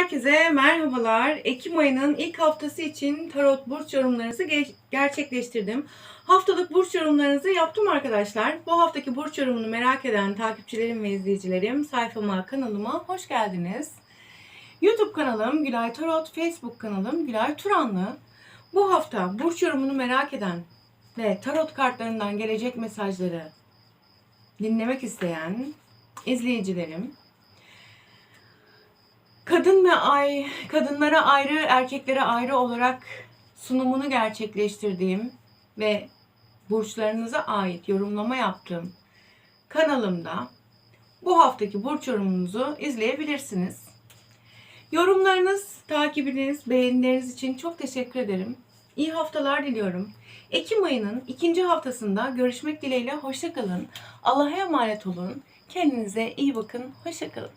Herkese merhabalar. Ekim ayının ilk haftası için tarot burç yorumlarınızı ge- gerçekleştirdim. Haftalık burç yorumlarınızı yaptım arkadaşlar. Bu haftaki burç yorumunu merak eden takipçilerim ve izleyicilerim sayfama, kanalıma hoş geldiniz. YouTube kanalım Gülay Tarot, Facebook kanalım Gülay Turanlı. Bu hafta burç yorumunu merak eden ve tarot kartlarından gelecek mesajları dinlemek isteyen izleyicilerim Kadın ve ay, kadınlara ayrı, erkeklere ayrı olarak sunumunu gerçekleştirdiğim ve burçlarınıza ait yorumlama yaptığım kanalımda bu haftaki burç yorumunuzu izleyebilirsiniz. Yorumlarınız, takibiniz, beğenileriniz için çok teşekkür ederim. İyi haftalar diliyorum. Ekim ayının ikinci haftasında görüşmek dileğiyle hoşçakalın. Allah'a emanet olun. Kendinize iyi bakın. Hoşçakalın.